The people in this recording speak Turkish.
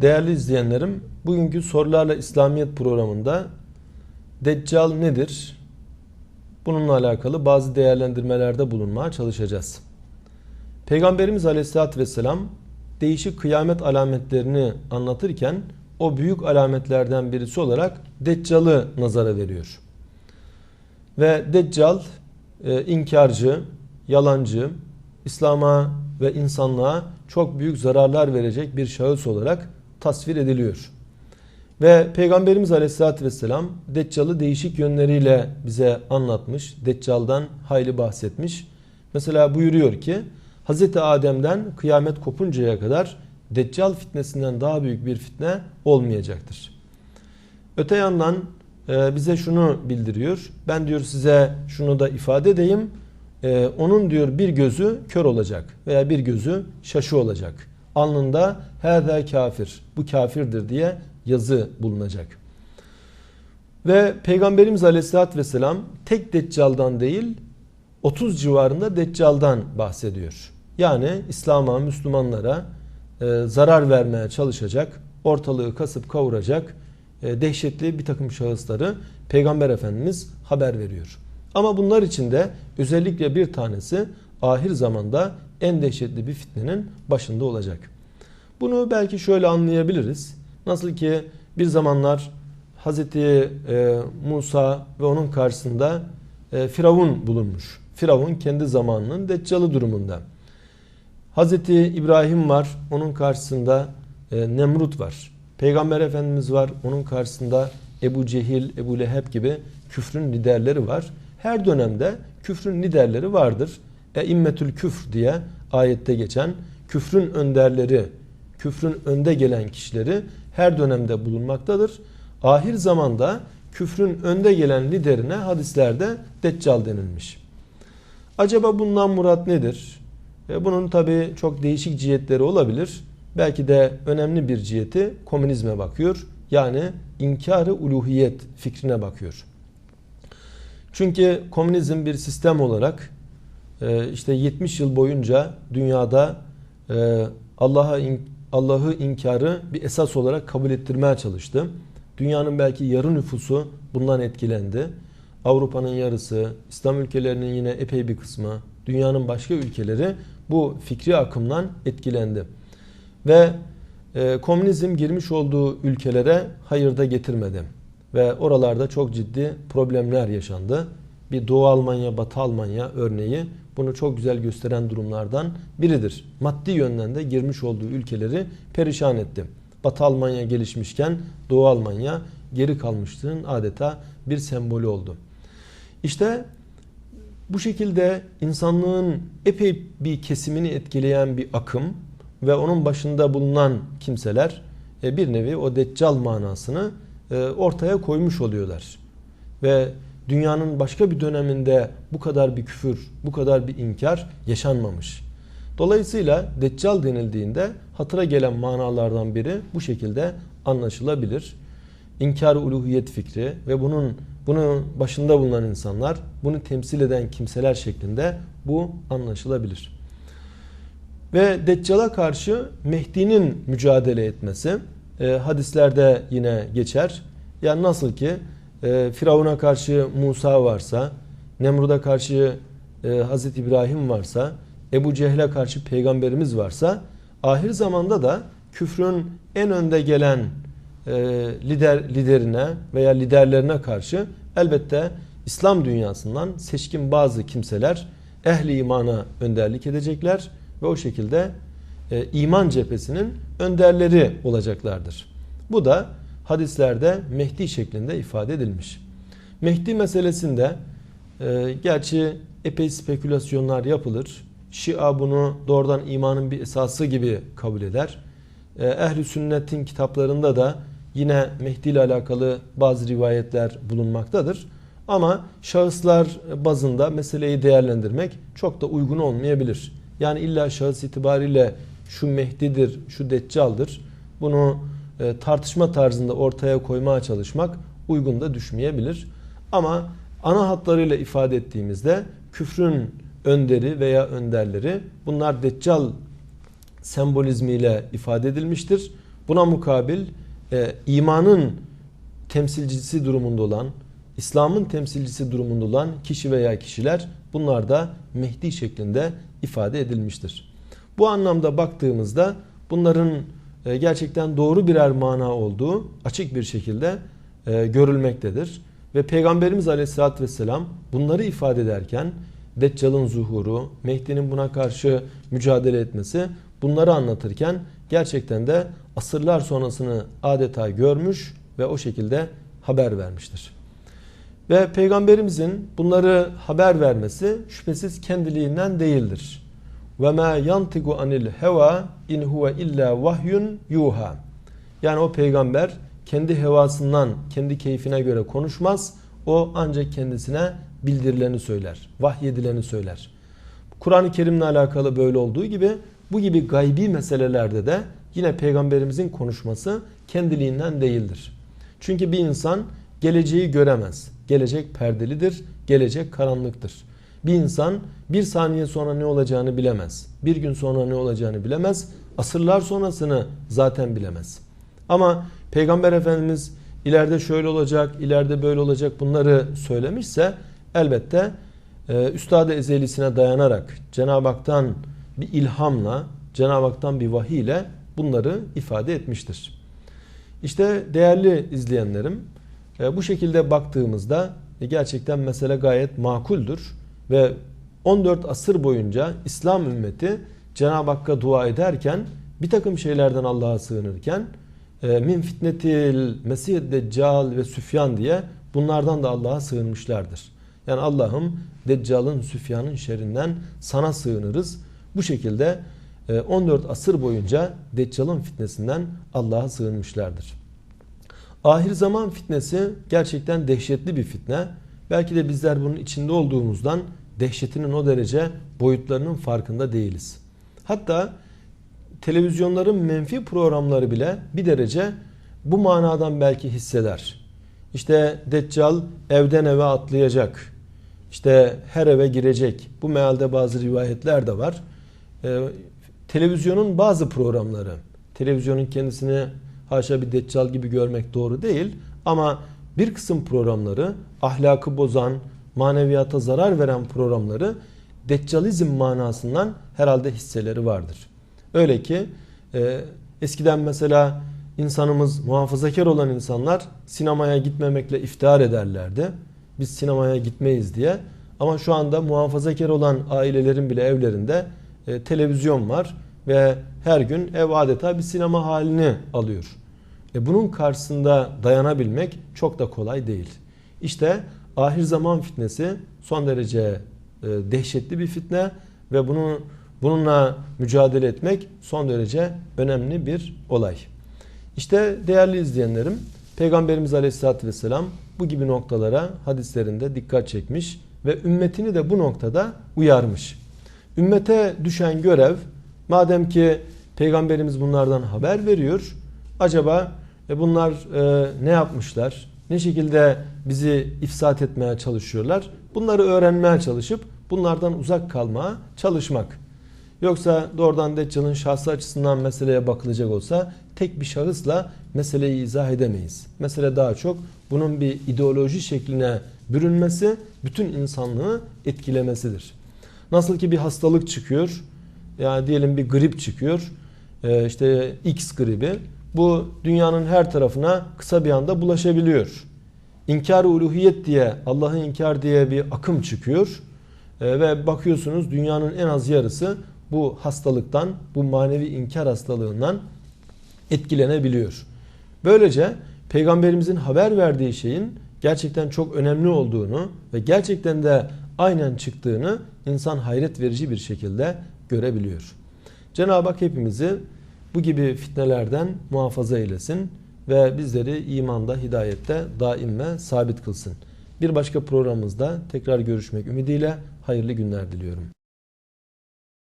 Değerli izleyenlerim, bugünkü Sorularla İslamiyet programında Deccal nedir? Bununla alakalı bazı değerlendirmelerde bulunmaya çalışacağız. Peygamberimiz Aleyhisselatü Vesselam değişik kıyamet alametlerini anlatırken o büyük alametlerden birisi olarak Deccal'ı nazara veriyor. Ve Deccal e, inkarcı, yalancı, İslam'a ve insanlığa çok büyük zararlar verecek bir şahıs olarak tasvir ediliyor. Ve Peygamberimiz Aleyhisselatü Vesselam Deccal'ı değişik yönleriyle bize anlatmış. Deccal'dan hayli bahsetmiş. Mesela buyuruyor ki Hz. Adem'den kıyamet kopuncaya kadar Deccal fitnesinden daha büyük bir fitne olmayacaktır. Öte yandan e, bize şunu bildiriyor. Ben diyor size şunu da ifade edeyim. E, onun diyor bir gözü kör olacak veya bir gözü şaşı olacak. Alnında hâzâ kafir. Bu kafirdir diye yazı bulunacak. Ve Peygamberimiz Aleyhisselatü Vesselam tek Deccal'dan değil 30 civarında Deccal'dan bahsediyor. Yani İslam'a, Müslümanlara e, zarar vermeye çalışacak, ortalığı kasıp kavuracak e, dehşetli bir takım şahısları Peygamber Efendimiz haber veriyor. Ama bunlar içinde özellikle bir tanesi ahir zamanda en dehşetli bir fitnenin başında olacak. Bunu belki şöyle anlayabiliriz. Nasıl ki bir zamanlar Hz. E, Musa ve onun karşısında e, Firavun bulunmuş. Firavun kendi zamanının deccalı durumunda. Hz. İbrahim var, onun karşısında e, Nemrut var. Peygamber Efendimiz var, onun karşısında Ebu Cehil, Ebu Leheb gibi küfrün liderleri var. Her dönemde küfrün liderleri vardır. E immetül küfr diye ayette geçen küfrün önderleri, küfrün önde gelen kişileri her dönemde bulunmaktadır. Ahir zamanda küfrün önde gelen liderine hadislerde Deccal denilmiş. Acaba bundan murat nedir? E bunun tabi çok değişik cihetleri olabilir. Belki de önemli bir ciheti komünizme bakıyor. Yani inkarı uluhiyet fikrine bakıyor. Çünkü komünizm bir sistem olarak e, işte 70 yıl boyunca dünyada e, Allah'a Allah'ı inkarı bir esas olarak kabul ettirmeye çalıştı. Dünyanın belki yarı nüfusu bundan etkilendi. Avrupa'nın yarısı, İslam ülkelerinin yine epey bir kısmı, dünyanın başka ülkeleri bu fikri akımdan etkilendi. Ve e, komünizm girmiş olduğu ülkelere hayırda getirmedi. Ve oralarda çok ciddi problemler yaşandı. Bir Doğu Almanya, Batı Almanya örneği bunu çok güzel gösteren durumlardan biridir. Maddi yönden de girmiş olduğu ülkeleri perişan etti. Batı Almanya gelişmişken Doğu Almanya geri kalmışlığın adeta bir sembolü oldu. İşte bu şekilde insanlığın epey bir kesimini etkileyen bir akım ve onun başında bulunan kimseler e, bir nevi o deccal manasını e, ortaya koymuş oluyorlar. Ve dünyanın başka bir döneminde bu kadar bir küfür, bu kadar bir inkar yaşanmamış. Dolayısıyla deccal denildiğinde hatıra gelen manalardan biri bu şekilde anlaşılabilir. İnkar uluhiyet fikri ve bunun bunun başında bulunan insanlar, bunu temsil eden kimseler şeklinde bu anlaşılabilir. Ve Deccal'a karşı Mehdi'nin mücadele etmesi e, hadislerde yine geçer. Yani nasıl ki e, Firavun'a karşı Musa varsa, Nemrud'a karşı e, Hazreti İbrahim varsa, Ebu Cehil'e karşı peygamberimiz varsa, ahir zamanda da küfrün en önde gelen e, lider liderine veya liderlerine karşı elbette İslam dünyasından seçkin bazı kimseler ehli imana önderlik edecekler ve o şekilde e, iman cephesinin önderleri olacaklardır. Bu da hadislerde Mehdi şeklinde ifade edilmiş. Mehdi meselesinde e, gerçi epey spekülasyonlar yapılır. Şia bunu doğrudan imanın bir esası gibi kabul eder. E, Ehli sünnetin kitaplarında da yine Mehdi ile alakalı bazı rivayetler bulunmaktadır. Ama şahıslar bazında meseleyi değerlendirmek çok da uygun olmayabilir. Yani illa şahıs itibariyle şu Mehdi'dir, şu Deccal'dır. Bunu e, tartışma tarzında ortaya koymaya çalışmak uygun da düşmeyebilir. Ama ana hatlarıyla ifade ettiğimizde küfrün önderi veya önderleri bunlar Deccal sembolizmiyle ifade edilmiştir. Buna mukabil e, imanın temsilcisi durumunda olan, İslam'ın temsilcisi durumunda olan kişi veya kişiler bunlar da Mehdi şeklinde ifade edilmiştir. Bu anlamda baktığımızda bunların e, gerçekten doğru birer mana olduğu açık bir şekilde e, görülmektedir. Ve Peygamberimiz Aleyhisselatü Vesselam bunları ifade ederken Deccal'ın zuhuru, Mehdi'nin buna karşı mücadele etmesi bunları anlatırken gerçekten de asırlar sonrasını adeta görmüş ve o şekilde haber vermiştir. Ve Peygamberimizin bunları haber vermesi şüphesiz kendiliğinden değildir. Ve ma yantigu anil heva in huve illa vahyun yuha. Yani o peygamber kendi hevasından, kendi keyfine göre konuşmaz. O ancak kendisine bildirileni söyler, vahyedileni söyler. Kur'an-ı Kerim'le alakalı böyle olduğu gibi bu gibi gaybi meselelerde de yine peygamberimizin konuşması kendiliğinden değildir. Çünkü bir insan geleceği göremez. Gelecek perdelidir, gelecek karanlıktır. Bir insan bir saniye sonra ne olacağını bilemez. Bir gün sonra ne olacağını bilemez. Asırlar sonrasını zaten bilemez. Ama Peygamber Efendimiz ileride şöyle olacak, ileride böyle olacak bunları söylemişse elbette e, Üstad-ı Ezelisine dayanarak Cenab-ı Hak'tan bir ilhamla, Cenab-ı Hak'tan bir vahiy ile bunları ifade etmiştir. İşte değerli izleyenlerim e, bu şekilde baktığımızda e, gerçekten mesele gayet makuldür ve 14 asır boyunca İslam ümmeti Cenab-ı Hakk'a dua ederken bir takım şeylerden Allah'a sığınırken e, min fitnetil mesih deccal ve süfyan diye bunlardan da Allah'a sığınmışlardır. Yani Allah'ım Deccal'ın, Süfyan'ın şerrinden sana sığınırız. Bu şekilde 14 asır boyunca Deccal'ın fitnesinden Allah'a sığınmışlardır. Ahir zaman fitnesi gerçekten dehşetli bir fitne. Belki de bizler bunun içinde olduğumuzdan dehşetinin o derece boyutlarının farkında değiliz. Hatta televizyonların menfi programları bile bir derece bu manadan belki hisseder. İşte Deccal evden eve atlayacak. İşte her eve girecek. Bu mealde bazı rivayetler de var. Ee, televizyonun bazı programları, televizyonun kendisini haşa bir deccal gibi görmek doğru değil. Ama bir kısım programları ahlakı bozan, maneviyata zarar veren programları deccalizm manasından herhalde hisseleri vardır. Öyle ki e, eskiden mesela insanımız muhafazakar olan insanlar sinemaya gitmemekle iftihar ederlerdi. Biz sinemaya gitmeyiz diye. Ama şu anda muhafazakar olan ailelerin bile evlerinde e, televizyon var ve her gün ev adeta bir sinema halini alıyor. E bunun karşısında dayanabilmek çok da kolay değil. İşte ahir zaman fitnesi son derece e, dehşetli bir fitne ve bunu bununla mücadele etmek son derece önemli bir olay. İşte değerli izleyenlerim Peygamberimiz Aleyhisselatü Vesselam bu gibi noktalara hadislerinde dikkat çekmiş ve ümmetini de bu noktada uyarmış. Ümmete düşen görev madem ki Peygamberimiz bunlardan haber veriyor acaba e bunlar e, ne yapmışlar? Ne şekilde bizi ifsat etmeye çalışıyorlar? Bunları öğrenmeye çalışıp bunlardan uzak kalmaya çalışmak. Yoksa doğrudan Deccal'ın şahsı açısından meseleye bakılacak olsa tek bir şahısla meseleyi izah edemeyiz. Mesele daha çok bunun bir ideoloji şekline bürünmesi, bütün insanlığı etkilemesidir. Nasıl ki bir hastalık çıkıyor, yani diyelim bir grip çıkıyor, e, işte X gribi, bu dünyanın her tarafına kısa bir anda bulaşabiliyor. İnkar uluhiyet diye, Allah'ı inkar diye bir akım çıkıyor. E, ve bakıyorsunuz dünyanın en az yarısı bu hastalıktan, bu manevi inkar hastalığından etkilenebiliyor. Böylece peygamberimizin haber verdiği şeyin gerçekten çok önemli olduğunu ve gerçekten de aynen çıktığını insan hayret verici bir şekilde görebiliyor. Cenab-ı Hak hepimizi bu gibi fitnelerden muhafaza eylesin ve bizleri imanda, hidayette daim ve sabit kılsın. Bir başka programımızda tekrar görüşmek ümidiyle hayırlı günler diliyorum.